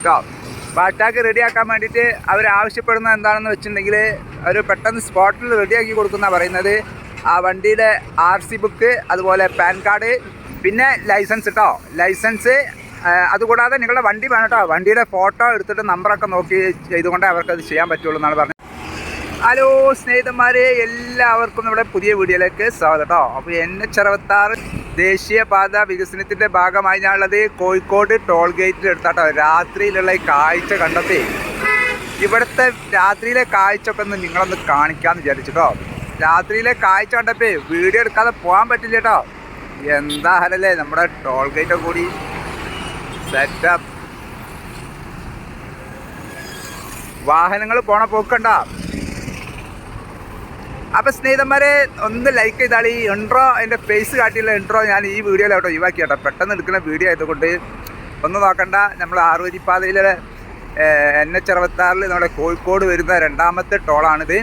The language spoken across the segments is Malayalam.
ഫാസ്ടാഗ് റെഡിയാക്കാൻ വേണ്ടിയിട്ട് അവർ ആവശ്യപ്പെടുന്ന എന്താണെന്ന് വെച്ചിട്ടുണ്ടെങ്കിൽ അവർ പെട്ടെന്ന് സ്പോട്ടിൽ റെഡിയാക്കി കൊടുക്കുന്ന പറയുന്നത് ആ വണ്ടിയുടെ ആർ സി ബുക്ക് അതുപോലെ പാൻ കാർഡ് പിന്നെ ലൈസൻസ് കേട്ടോ ലൈസൻസ് അതുകൂടാതെ നിങ്ങളുടെ വണ്ടി വേണം കേട്ടോ വണ്ടിയുടെ ഫോട്ടോ എടുത്തിട്ട് നമ്പറൊക്കെ നോക്കി ചെയ്തുകൊണ്ടേ അവർക്കത് ചെയ്യാൻ പറ്റുള്ളൂ എന്നാണ് പറഞ്ഞത്. ഹലോ സ്നേഹിതന്മാരെ എല്ലാവർക്കും നമ്മുടെ പുതിയ വീഡിയോയിലേക്ക് സ്വാഗതം കേട്ടോ അപ്പോൾ എൻ എച്ച് അറുപത്താറ് ദേശീയപാത വികസനത്തിന്റെ ഭാഗമായി ഞാനുള്ളത് കോഴിക്കോട് ടോൾ ഗേറ്റിൽ എടുത്താട്ടോ രാത്രിയിലുള്ള ഈ കാഴ്ച കണ്ടെത്തി ഇവിടുത്തെ രാത്രിയിലെ കാഴ്ച ഒക്കെ ഒന്ന് നിങ്ങളൊന്ന് കാണിക്കാമെന്ന് വിചാരിച്ചിട്ടോ രാത്രിയിലെ കാഴ്ച കണ്ടപ്പേ വീഡിയോ എടുക്കാതെ പോകാൻ പറ്റില്ല കേട്ടോ എന്താ ഹലല്ലേ നമ്മുടെ ടോൾ ഗേറ്റ് കൂടി സെറ്റപ്പ് വാഹനങ്ങൾ പോണ പോക്കണ്ട അപ്പൊ സ്നേഹിതന്മാരെ ഒന്ന് ലൈക്ക് ചെയ്താൽ ഈ ഇൻട്രോ എന്റെ ഫേസ് കാട്ടിയുള്ള എൻട്രോ ഞാൻ ഈ വീഡിയോയിലോട്ട് ഒഴിവാക്കി കേട്ടോ. പെട്ടെന്ന് എടുക്കുന്ന വീഡിയോ ആയതുകൊണ്ട് ഒന്ന് നോക്കണ്ട. നമ്മൾ ആറുവരിപ്പാതയിലെ എൻ എച്ച് അറുപത്താറിൽ നമ്മുടെ കോഴിക്കോട് വരുന്ന രണ്ടാമത്തെ ടോളാണിത്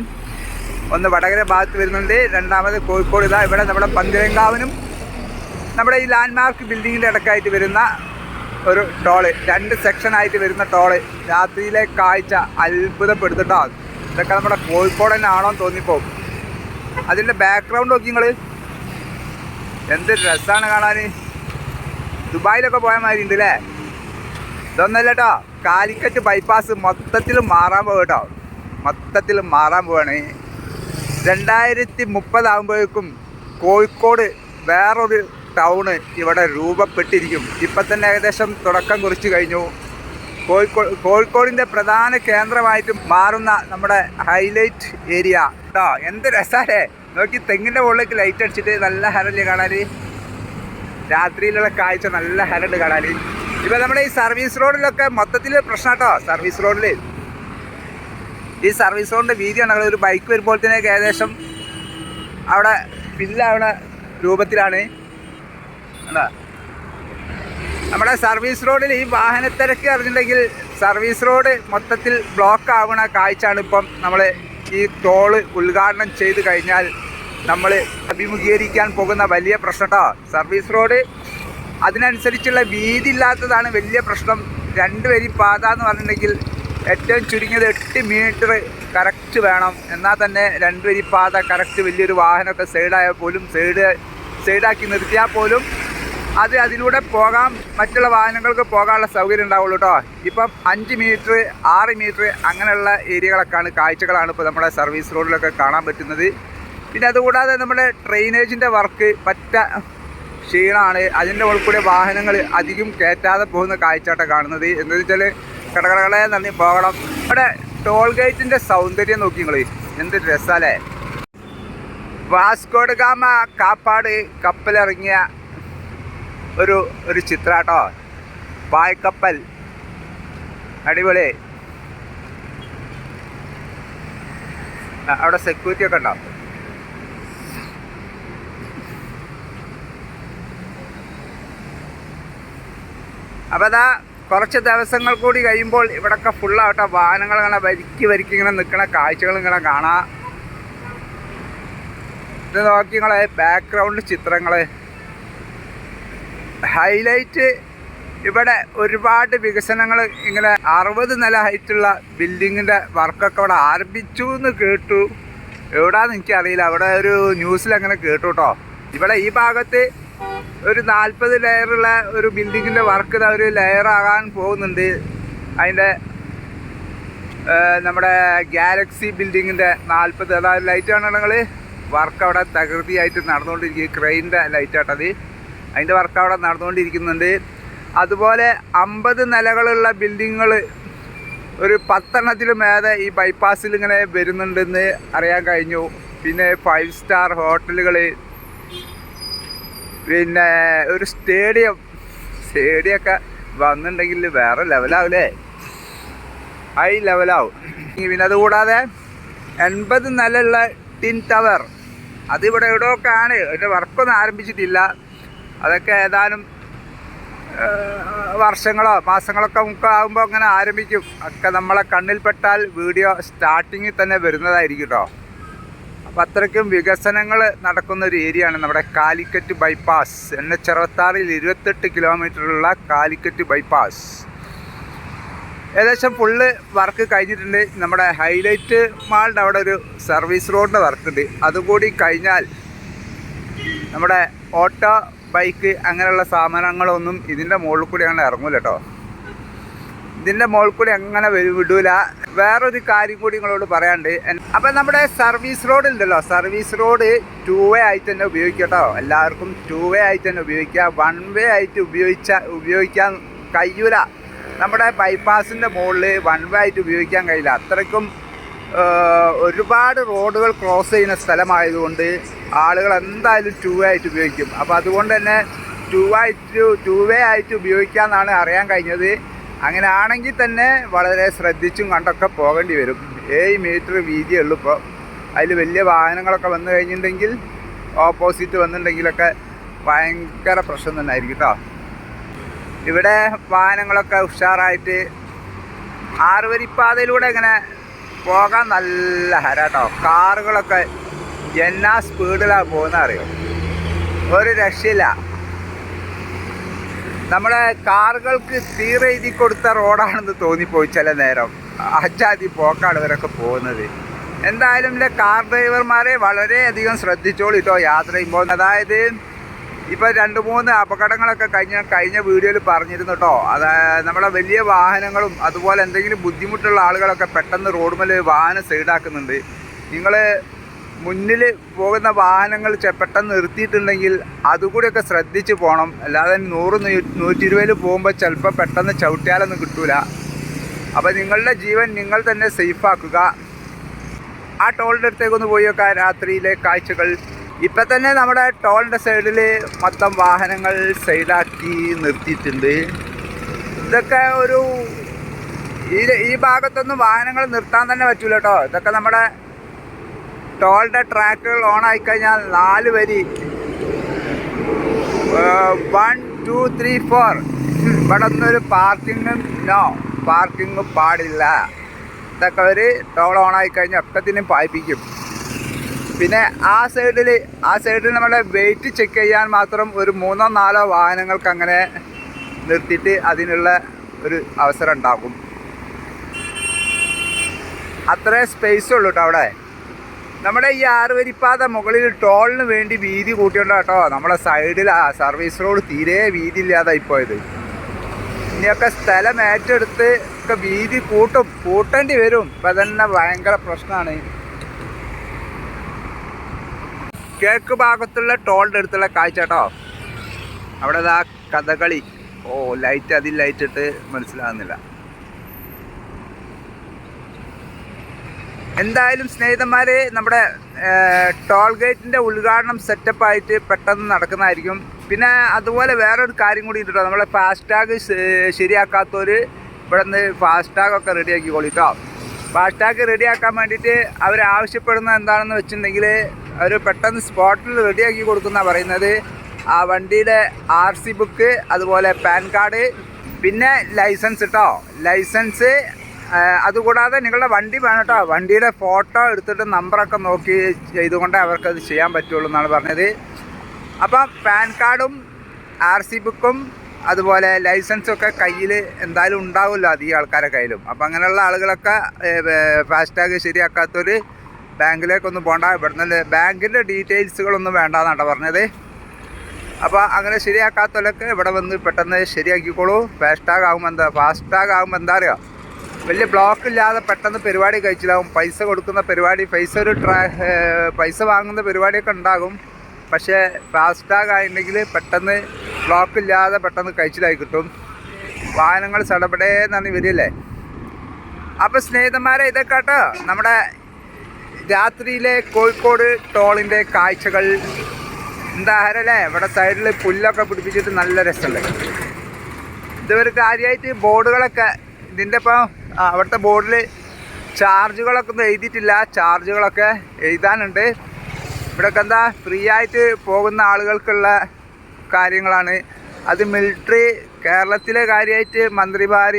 ഒന്ന് വടകര ഭാഗത്ത് വരുന്നുണ്ട്. രണ്ടാമത് കോഴിക്കോട് ഇതാ ഇവിടെ നമ്മുടെ പന്തിരങ്കാവനും നമ്മുടെ ഈ ലാൻഡ്മാർക്ക് ബിൽഡിങ്ങിന്റെ ഇടക്കായിട്ട് വരുന്ന ഒരു ടോൾ രണ്ട് സെക്ഷനായിട്ട് വരുന്ന ടോൾ രാത്രിയിലെ കാഴ്ച അത്ഭുതപ്പെടുത്തിട്ടോ ഇതൊക്കെ നമ്മുടെ കോഴിക്കോട് തന്നെ ആണോ എന്ന് തോന്നിപ്പോവും. അതിന്റെ ബാക്ക്ഗ്രൗണ്ട് നോക്കി നിങ്ങൾ എന്ത് രസമാണ് കാണാൻ ദുബായിലൊക്കെ പോയ മാതിരി ഉണ്ട് അല്ലേ ഇതൊന്നല്ല കേട്ടോ കാലിക്കറ്റ് ബൈപ്പാസ് മൊത്തത്തിൽ മാറാൻ പോകും കേട്ടോ മൊത്തത്തിൽ മാറാൻ പോവാണ്. രണ്ടായിരത്തി മുപ്പതാകുമ്പോഴേക്കും കോഴിക്കോട് വേറൊരു ടൗണ് ഇവിടെ രൂപപ്പെട്ടിരിക്കും. ഇപ്പം തന്നെ ഏകദേശം തുടക്കം കുറിച്ച് കഴിഞ്ഞു. കോഴിക്കോട് കോഴിക്കോടിന്റെ പ്രധാന കേന്ദ്രമായിട്ട് മാറുന്ന നമ്മുടെ ഹൈലൈറ്റ് ഏരിയ. കേട്ടോ എന്ത് രസാലേ. നോക്കി തെങ്ങിന്റെ മുകളിലേക്ക് ലൈറ്റ് അടിച്ചിട്ട് നല്ല ഹരൽ കാണാൻ രാത്രിയിലുള്ള കാഴ്ച നല്ല ഹരൽ കാണാൻ ഇപ്പൊ നമ്മുടെ ഈ സർവീസ് റോഡിലൊക്കെ മൊത്തത്തിൽ പ്രശ്നം കേട്ടോ സർവീസ് റോഡിൽ ഈ സർവീസ് റോഡിന്റെ വീതിയാണ് ഒരു ബൈക്ക് വരുമ്പോൾ തന്നെ ഏകദേശം അവിടെ ഫില്ലാവണ രൂപത്തിലാണ്. അല്ല നമ്മുടെ സർവീസ് റോഡിൽ ഈ വാഹനത്തിരക്ക് അറിഞ്ഞിട്ടുണ്ടെങ്കിൽ സർവീസ് റോഡ് മൊത്തത്തിൽ ബ്ലോക്ക് ആവുന്ന കാഴ്ചയാണ് ഇപ്പം നമ്മൾ ഈ ടോൾ ഉദ്ഘാടനം ചെയ്ത് കഴിഞ്ഞാൽ നമ്മൾ അഭിമുഖീകരിക്കാൻ പോകുന്ന വലിയ പ്രശ്നം കേട്ടോ സർവീസ് റോഡ് അതിനനുസരിച്ചുള്ള വീതി ഇല്ലാത്തതാണ് വലിയ പ്രശ്നം. രണ്ട് വരി പാത എന്ന് പറഞ്ഞിട്ടുണ്ടെങ്കിൽ ഏറ്റവും ചുരുങ്ങിയത് എട്ട് മീറ്റർ കറക്റ്റ് വേണം. എന്നാൽ തന്നെ രണ്ട് വരി പാത കറക്റ്റ് വലിയൊരു വാഹനമൊക്കെ സൈഡായാൽ പോലും സൈഡ് സൈഡാക്കി നിർത്തിയാൽ പോലും അത് അതിലൂടെ പോകാം. മറ്റുള്ള വാഹനങ്ങൾക്ക് പോകാനുള്ള സൗകര്യം ഉണ്ടാവുള്ളൂ കേട്ടോ ഇപ്പം അഞ്ച് മീറ്റർ ആറ് മീറ്റർ അങ്ങനെയുള്ള ഏരിയകളൊക്കെയാണ് കാഴ്ചകളാണ് ഇപ്പോൾ നമ്മുടെ സർവീസ് റോഡിലൊക്കെ കാണാൻ പറ്റുന്നത്. പിന്നെ അതുകൂടാതെ നമ്മുടെ ഡ്രെയിനേജിന്റെ വർക്ക് പറ്റ ക്ഷീണമാണ് അതിന്റെ ഉൾപ്പെടെ വാഹനങ്ങൾ അധികം കയറ്റാതെ പോകുന്ന കാഴ്ചയാട്ടോ കാണുന്നത്. എന്താണെന്ന് വെച്ചാൽ കടകടകളെ നന്ദി പോകണം. അവിടെ ടോൾ ഗേറ്റിന്റെ സൗന്ദര്യം നോക്കി നിങ്ങൾ എന്ത് രസമല്ലേ വാസ്കോഡ് ഗാമ കാപ്പാട് കപ്പലിറങ്ങിയ ഒരു ഒരു ചിത്രാട്ടോ. പായ്ക്കപ്പൽ. അടിപൊളി. അവിടെ സെക്യൂരിറ്റി ഒക്കെ ഉണ്ടോ? അപ്പോൾ അതാ കുറച്ച് ദിവസങ്ങൾ കൂടി കഴിയുമ്പോൾ ഇവിടൊക്കെ ഫുള്ളാവട്ടെ വാഹനങ്ങൾ ഇങ്ങനെ വരിക്കി വരിക്കി ഇങ്ങനെ നിൽക്കണ കാഴ്ചകൾ ഇങ്ങനെ കാണാം. ഇത് നോക്കി നിങ്ങളെ ബാക്ക്ഗ്രൗണ്ട് ചിത്രങ്ങൾ ഹൈലൈറ്റ് ഇവിടെ ഒരുപാട് വികസനങ്ങൾ ഇങ്ങനെ അറുപത് നില ഹൈറ്റുള്ള ബിൽഡിങ്ങിന്റെ വർക്കൊക്കെ അവിടെ ആരംഭിച്ചു എന്ന് കേട്ടു. എവിടാന്ന് എനിക്കറിയില്ല. അവിടെ ഒരു ന്യൂസിൽ അങ്ങനെ കേട്ടു കേട്ടോ ഇവിടെ ഈ ഭാഗത്ത് ഒരു നാൽപ്പത് ലെയറുള്ള ഒരു ബിൽഡിങ്ങിന്റെ വർക്ക് ഒരു ലെയർ ആകാൻ പോകുന്നുണ്ട്. അതിന്റെ നമ്മുടെ ഗാലക്സി ബിൽഡിങ്ങിന്റെ നാൽപ്പത് അതായത് ലൈറ്റ് കാണുകയാണെങ്കിൽ വർക്ക് അവിടെ തകൃതിയായിട്ട് നടന്നുകൊണ്ടിരിക്കും ക്രെയിന്റെ ലൈറ്റ് ആട്ടത് അതിന്റെ വർക്ക് അവിടെ നടന്നുകൊണ്ടിരിക്കുന്നുണ്ട്. അതുപോലെ അമ്പത് നിലകളുള്ള ബിൽഡിങ്ങുകൾ ഒരു പത്തെണ്ണത്തിലും മേലെ ഈ ബൈപ്പാസിൽ ഇങ്ങനെ വരുന്നുണ്ടെന്ന് അറിയാൻ കഴിഞ്ഞു. പിന്നെ ഫൈവ് സ്റ്റാർ ഹോട്ടലുകൾ പിന്നെ ഒരു സ്റ്റേഡിയം സ്റ്റേഡിയമൊക്കെ വന്നിട്ടുണ്ടെങ്കിൽ വേറെ ലെവലാവില്ലേ ഹൈ ലെവലാവും പിന്നെ അതുകൂടാതെ എൺപത് നിലയുള്ള ടിൻ ടവർ. അതിവിടെ എവിടെയൊക്കെ ആണ് അതിന്റെ വർക്കൊന്നും ആരംഭിച്ചിട്ടില്ല. അതൊക്കെ ഏതാനും വർഷങ്ങളോ മാസങ്ങളൊക്കെ ഒക്കെ ആകുമ്പോൾ അങ്ങനെ ആരംഭിക്കും. ഒക്കെ നമ്മളെ കണ്ണിൽപ്പെട്ടാൽ വീഡിയോ സ്റ്റാർട്ടിങ്ങിൽ തന്നെ വരുന്നതായിരിക്കും കേട്ടോ അപ്പം അത്രയ്ക്കും വികസനങ്ങൾ നടക്കുന്ന ഒരു ഏരിയയാണ് നമ്മുടെ കാലിക്കറ്റ് ബൈപ്പാസ്. എൻ എച്ച് അറുപത്താറിൽ ഇരുപത്തെട്ട് കിലോമീറ്ററുള്ള കാലിക്കറ്റ് ബൈപ്പാസ്. ഏകദേശം ഫുള്ള് വർക്ക് കഴിഞ്ഞിട്ടുണ്ട്. നമ്മുടെ ഹൈലൈറ്റ് മാളിന്റെ അവിടെ ഒരു സർവീസ് റോഡിന്റെ വർക്കുണ്ട്. അതുകൂടി കഴിഞ്ഞാൽ നമ്മുടെ ഓട്ടോ ബൈക്ക് അങ്ങനെയുള്ള സാധനങ്ങളൊന്നും ഇതിന്റെ മുകളിൽ കൂടി അങ്ങനെ ഇറങ്ങൂല കേട്ടോ ഇതിന്റെ മുകളിൽ കൂടി അങ്ങനെ വിടൂല. വേറൊരു കാര്യം കൂടി നിങ്ങളോട് പറയാണ്ട് അപ്പം നമ്മുടെ സർവീസ് റോഡ് ഉണ്ടല്ലോ. സർവീസ് റോഡ് ടു വേ ആയിട്ട് തന്നെ ഉപയോഗിക്കുക കേട്ടോ എല്ലാവർക്കും ടു വേ ആയിട്ട് തന്നെ ഉപയോഗിക്കുക വൺ വേ ആയിട്ട് ഉപയോഗിച്ച ഉപയോഗിക്കാൻ കഴിയൂല. നമ്മുടെ ബൈപ്പാസിന്റെ മുകളിൽ വൺ വേ ആയിട്ട് ഉപയോഗിക്കാൻ കഴിയില്ല. അത്രയ്ക്കും ഒരുപാട് റോഡുകൾ ക്രോസ് ചെയ്യുന്ന സ്ഥലമായതുകൊണ്ട് ആളുകൾ എന്തായാലും ടു വേ ആയിട്ട് ഉപയോഗിക്കും. അപ്പോൾ അതുകൊണ്ട് തന്നെ ടു ആയിട്ട് ടു വേ ആയിട്ട് ഉപയോഗിക്കാമെന്നാണ് അറിയാൻ കഴിഞ്ഞത്. അങ്ങനെ ആണെങ്കിൽ തന്നെ വളരെ ശ്രദ്ധിച്ചും കണ്ടൊക്കെ പോകേണ്ടി വരും. ഏഴ് മീറ്റർ വീതിയേ ഉള്ളൂ ഇപ്പോൾ അതിൽ വലിയ വാഹനങ്ങളൊക്കെ വന്നു കഴിഞ്ഞിട്ടുണ്ടെങ്കിൽ ഓപ്പോസിറ്റ് വന്നിട്ടുണ്ടെങ്കിലൊക്കെ ഭയങ്കര പ്രശ്നം തന്നെ ആയിരിക്കും കേട്ടോ ഇവിടെ വാഹനങ്ങളൊക്കെ ഉഷാറായിട്ട് ആറുവരിപ്പാതയിലൂടെ ഇങ്ങനെ പോകാൻ നല്ല ഹരാട്ടോ. കാറുകളൊക്കെ എന്നാ സ്പീഡിലാണ് പോകുന്ന അറിയോ ഒരു രക്ഷയില്ല. നമ്മുടെ കാറുകൾക്ക് തീരെഴുതി കൊടുത്ത റോഡാണെന്ന് തോന്നിപ്പോയി ചില നേരം. അജാതി പോക്കാണ് ഇവരൊക്കെ പോകുന്നത്. എന്തായാലും കാർ ഡ്രൈവർമാരെ വളരെയധികം ശ്രദ്ധിച്ചോളൂ കേട്ടോ യാത്ര ചെയ്യുമ്പോൾ. അതായത് ഇപ്പോൾ രണ്ട് മൂന്ന് അപകടങ്ങളൊക്കെ കഴിഞ്ഞ കഴിഞ്ഞ വീഡിയോയിൽ പറഞ്ഞിരുന്നു കേട്ടോ അതായത് നമ്മുടെ വലിയ വാഹനങ്ങളും അതുപോലെ എന്തെങ്കിലും ബുദ്ധിമുട്ടുള്ള ആളുകളൊക്കെ പെട്ടെന്ന് റോഡുമേൽ വാഹനം സൈഡാക്കുന്നുണ്ട്. നിങ്ങൾ മുന്നിൽ പോകുന്ന വാഹനങ്ങൾ പെട്ടെന്ന് നിർത്തിയിട്ടുണ്ടെങ്കിൽ അതുകൂടിയൊക്കെ ശ്രദ്ധിച്ച് പോകണം അല്ലാതെ നൂറ് നൂറ്റി ഇരുപതിൽ പോകുമ്പോൾ ചിലപ്പോൾ പെട്ടെന്ന് ചവിട്ടിയാലൊന്നും കിട്ടൂല. അപ്പോൾ നിങ്ങളുടെ ജീവൻ നിങ്ങൾ തന്നെ സേഫാക്കുക. ആ ടോളിന്റെ അടുത്തേക്കൊന്ന് പോയി രാത്രിയിലെ കാഴ്ചകൾ ഇപ്പം തന്നെ നമ്മുടെ ടോളിന്റെ സൈഡിൽ മൊത്തം വാഹനങ്ങൾ സൈഡാക്കി നിർത്തിയിട്ടുണ്ട്. ഇതൊക്കെ ഒരു ഈ ഈ ഭാഗത്തൊന്നും വാഹനങ്ങൾ നിർത്താൻ തന്നെ പറ്റൂല കേട്ടോ ഇതൊക്കെ നമ്മുടെ ടോളിന്റെ ട്രാക്കുകൾ ആയി കഴിഞ്ഞാൽ നാല് വരി. വൺ ടു ത്രീ ഫോർ ഇവിടെ ഒന്നൊരു പാർക്കിങ്ങും നോ പാർക്കിങ്ങും പാടില്ല. ഇതൊക്കെ ഒരു ടോൾ ഓൺ ആയി കഴിഞ്ഞാൽ ഒക്കത്തിനും പായിപ്പിക്കും. പിന്നെ ആ സൈഡിൽ ആ സൈഡിൽ നമ്മുടെ വെയിറ്റ് ചെക്ക് ചെയ്യാൻ മാത്രം ഒരു മൂന്നോ നാലോ വാഹനങ്ങൾക്ക് അങ്ങനെ നിർത്തിയിട്ട് അതിനുള്ള ഒരു അവസരം ഉണ്ടാകും. അത്രേ സ്പേസ് ഉള്ളൂ കേട്ടോ അവിടെ. നമ്മുടെ ഈ ആറുവരിപ്പാത മുകളിൽ ടോളിന് വേണ്ടി വീതി കൂട്ടിയുണ്ട് കേട്ടോ നമ്മുടെ സൈഡിൽ ആ സർവീസ് റോഡ് തീരെ വീതി ഇല്ലാതായി പോയത്. ഇനിയൊക്കെ സ്ഥലം ഏറ്റെടുത്ത് ഒക്കെ വീതി കൂട്ടും കൂട്ടേണ്ടി വരും. ഇപ്പം തന്നെ ഭയങ്കര പ്രശ്നമാണ് കിഴക്ക് ഭാഗത്തുള്ള ടോളിന്റെ അടുത്തുള്ള കാഴ്ച കേട്ടോ. അവിടെ ആ കഥകളി. ഓ ലൈറ്റ് അതിൽ ലൈറ്റ് ഇട്ട് മനസ്സിലാകുന്നില്ല. എന്തായാലും സ്നേഹിതന്മാരെ നമ്മുടെ ടോൾ ഗേറ്റിന്റെ ഉദ്ഘാടനം സെറ്റപ്പായിട്ട് പെട്ടെന്ന് നടക്കുന്നതായിരിക്കും. പിന്നെ അതുപോലെ വേറൊരു കാര്യം കൂടി ഇട്ടോ നമ്മളെ ഫാസ്ടാഗ് ശരിയാക്കാത്തവർ ഇവിടെ നിന്ന് ഫാസ്ടാഗൊക്കെ റെഡിയാക്കിക്കോളി കേട്ടോ ഫാസ്ടാഗ് റെഡിയാക്കാൻ വേണ്ടിയിട്ട് അവർ ആവശ്യപ്പെടുന്നത് എന്താണെന്ന് വെച്ചിട്ടുണ്ടെങ്കിൽ അവർ പെട്ടെന്ന് സ്പോട്ടിൽ റെഡിയാക്കി കൊടുക്കുന്ന പറയുന്നത്. ആ വണ്ടിയുടെ ആർ സി ബുക്ക് അതുപോലെ പാൻ കാർഡ് പിന്നെ ലൈസൻസ് കേട്ടോ ലൈസൻസ് അതുകൂടാതെ നിങ്ങളുടെ വണ്ടി വേണം കേട്ടോ വണ്ടിയുടെ ഫോട്ടോ എടുത്തിട്ട് നമ്പറൊക്കെ നോക്കി ചെയ്തുകൊണ്ടേ അവർക്കത് ചെയ്യാൻ പറ്റുള്ളൂ എന്നാണ് പറഞ്ഞത്. അപ്പം പാൻ കാർഡും ആർ സി ബുക്കും അതുപോലെ ലൈസൻസും ഒക്കെ കയ്യിൽ എന്തായാലും ഉണ്ടാവുമല്ലോ അധികം ആൾക്കാരെ കയ്യിലും. അപ്പം അങ്ങനെയുള്ള ആളുകളൊക്കെ ഫാസ്ടാഗ് ശരിയാക്കാത്തൊരു ബാങ്കിലേക്കൊന്നും പോകണ്ട ഇവിടുന്ന് ബാങ്കിന്റെ ഡീറ്റെയിൽസുകളൊന്നും വേണ്ടെന്നാണ് പറഞ്ഞത്. അപ്പോൾ അങ്ങനെ ശരിയാക്കാത്തവരൊക്കെ ഇവിടെ വന്ന് പെട്ടെന്ന് ശരിയാക്കിക്കോളൂ. ഫാസ്റ്റാഗ് ആകുമ്പോൾ എന്താ ഫാസ്റ്റാഗ് ആകുമ്പോൾ എന്താ അറിയുക വലിയ ബ്ലോക്ക് ഇല്ലാതെ പെട്ടെന്ന് പരിപാടി കഴിച്ചിലാവും. പൈസ കൊടുക്കുന്ന പരിപാടി പൈസ ഒരു ട്രാ പൈസ വാങ്ങുന്ന പരിപാടിയൊക്കെ ഉണ്ടാകും. പക്ഷേ ഫാസ്റ്റാഗ് ആയിട്ടുണ്ടെങ്കിൽ പെട്ടെന്ന് ബ്ലോക്ക് ഇല്ലാതെ പെട്ടെന്ന് കഴിച്ചിലായി കിട്ടും. വാഹനങ്ങൾ സടപടേന്നാണ് വരില്ലേ അപ്പോൾ സ്നേഹിതന്മാരെ ഇതൊക്കെ കേട്ടോ. നമ്മുടെ രാത്രിയിലെ കോഴിക്കോട് ടോളിന്റെ കാഴ്ചകൾ എന്താ ഹരല്ലേ ഇവിടെ സൈഡിൽ പുല്ലൊക്കെ പിടിപ്പിച്ചിട്ട് നല്ല രസമുണ്ട്. ഇതൊരു കാര്യമായിട്ട് ബോർഡുകളൊക്കെ ഇതിന്റെ ഇപ്പം അവിടുത്തെ ബോർഡിൽ ചാർജുകളൊക്കെ ഒന്നും എഴുതിയിട്ടില്ല. ചാർജുകളൊക്കെ എഴുതാനുണ്ട്. ഇവിടെയൊക്കെ എന്താ ഫ്രീ ആയിട്ട് പോകുന്ന ആളുകൾക്കുള്ള കാര്യങ്ങളാണ്. അത് മിലിറ്ററി കേരളത്തിലെ കാര്യമായിട്ട് മന്ത്രിമാർ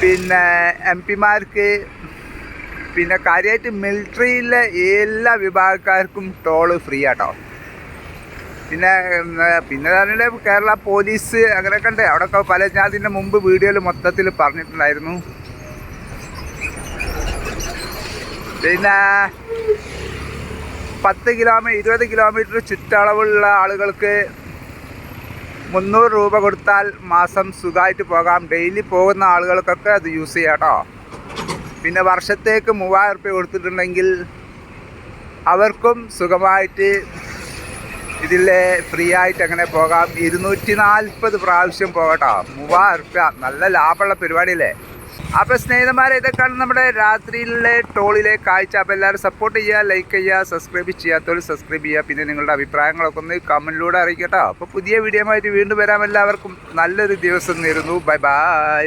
പിന്നെ എം പിമാർക്ക് പിന്നെ കാര്യമായിട്ട് മിലിറ്ററിയിലെ എല്ലാ വിഭാഗക്കാർക്കും ടോൾ ഫ്രീ ആട്ടോ. പിന്നെ പിന്നെ തന്നെ കേരള പോലീസ് അങ്ങനെയൊക്കെ ഉണ്ട്. അവിടെയൊക്കെ പല ഞാൻ മുമ്പ് വീഡിയോയിൽ മൊത്തത്തിൽ പറഞ്ഞിട്ടുണ്ടായിരുന്നു. പിന്നെ പത്ത് കിലോമീറ്റർ ഇരുപത് കിലോമീറ്റർ ചുറ്റളവുള്ള ആളുകൾക്ക് മുന്നൂറ് രൂപ കൊടുത്താൽ മാസം സുഖമായിട്ട് പോകാം. ഡെയിലി പോകുന്ന ആളുകൾക്കൊക്കെ അത് യൂസ് ചെയ്യാം കേട്ടോ പിന്നെ വർഷത്തേക്ക് മൂവായിരം റുപ്യ കൊടുത്തിട്ടുണ്ടെങ്കിൽ അവർക്കും സുഖമായിട്ട് ഇതിൽ ഫ്രീ ആയിട്ട് അങ്ങനെ പോകാം. ഇരുന്നൂറ്റി നാൽപ്പത് പ്രാവശ്യം പോകട്ടോ. മൂവായിരം റുപ്യ. നല്ല ലാഭമുള്ള പരിപാടിയല്ലേ? അപ്പോൾ സ്നേഹിതന്മാരെ ഇതൊക്കെയാണ് നമ്മുടെ രാത്രിയിലെ ടോളിലെ കാഴ്ച. അപ്പോൾ എല്ലാവരും സപ്പോർട്ട് ചെയ്യുക ലൈക്ക് ചെയ്യുക സബ്സ്ക്രൈബ് ചെയ്യാത്തവർ സബ്സ്ക്രൈബ് ചെയ്യുക. പിന്നെ നിങ്ങളുടെ അഭിപ്രായങ്ങളൊക്കെ ഒന്ന് കമന്റിലൂടെ അറിയിക്കട്ടോ. അപ്പോൾ പുതിയ വീഡിയോ ആയിട്ട് വീണ്ടും വരാം എല്ലാവർക്കും. നല്ലൊരു ദിവസം നേരുന്നു. Bye bye